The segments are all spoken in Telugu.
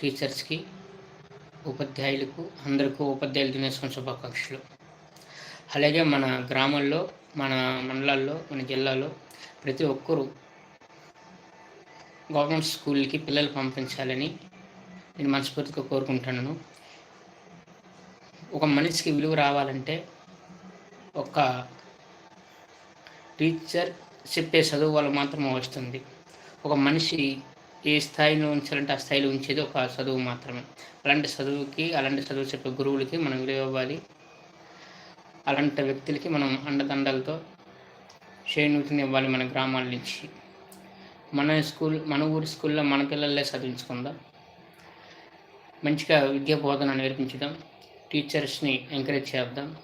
టీచర్స్కి ఉపాధ్యాయులకు అందరికీ ఉపాధ్యాయుల దినోత్సవం శుభాకాంక్షలు. అలాగే మన గ్రామాల్లో మన మండలాల్లో మన జిల్లాలో ప్రతి ఒక్కరూ గవర్నమెంట్ స్కూల్కి పిల్లలు పంపించాలని నేను మనస్ఫూర్తిగా కోరుకుంటున్నాను. ఒక మనిషికి విలువ రావాలంటే ఒక టీచర్ చెప్పే చదువు వల్ల మాత్రమే వస్తుంది. ఒక మనిషి ఏ స్థాయిలో ఉంచాలంటే ఆ స్థాయిలో ఉంచేది ఒక చదువు మాత్రమే. అలాంటి చదువుకి అలాంటి చదువు చెప్పే గురువులకి మనం విలువ ఇవ్వాలి. అలాంటి వ్యక్తులకి మనం అండదండలతో చేయూతని ఇవ్వాలి మన గ్రామాల నుంచి. మన స్కూల్ మన ఊరి స్కూల్లో మన పిల్లలే చదివించుకుందాం. మంచిగా విద్యా బోధన నేర్పించుదాం. టీచర్స్ని ఎంకరేజ్ చేద్దాం.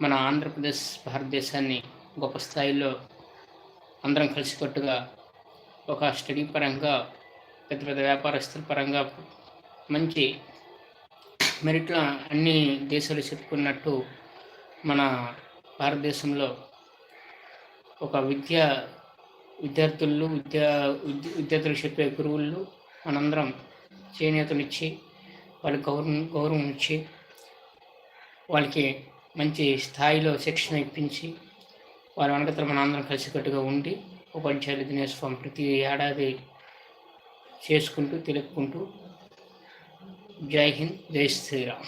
మన ఆంధ్రప్రదేశ్ భారతదేశాన్ని గొప్ప స్థాయిలో అందరం కలిసికట్టుగా ఒక స్టడీ పరంగా పెద్ద పెద్ద వ్యాపారస్తుల పరంగా మంచి మెరిట్లో అన్ని దేశాలు చెప్పుకున్నట్టు మన భారతదేశంలో ఒక విద్య విద్యార్థులు విద్యా విద్యార్థులు విద్యార్థులకు చెప్పే గురువులు మనందరం చేనేతనిచ్చి వాళ్ళకి గౌరవం గౌరవం ఇచ్చి వాళ్ళకి మంచి స్థాయిలో శిక్షణ ఇప్పించి వాళ్ళ వెనకతల మన అందరం కలిసికట్టుగా ఉండి ఉపాధ్యాయుల దినోత్సవం ప్రతి ఏడాది చేసుకుంటూ తెలుపుకుంటూ జై హింద్ జై శ్రీరామ్.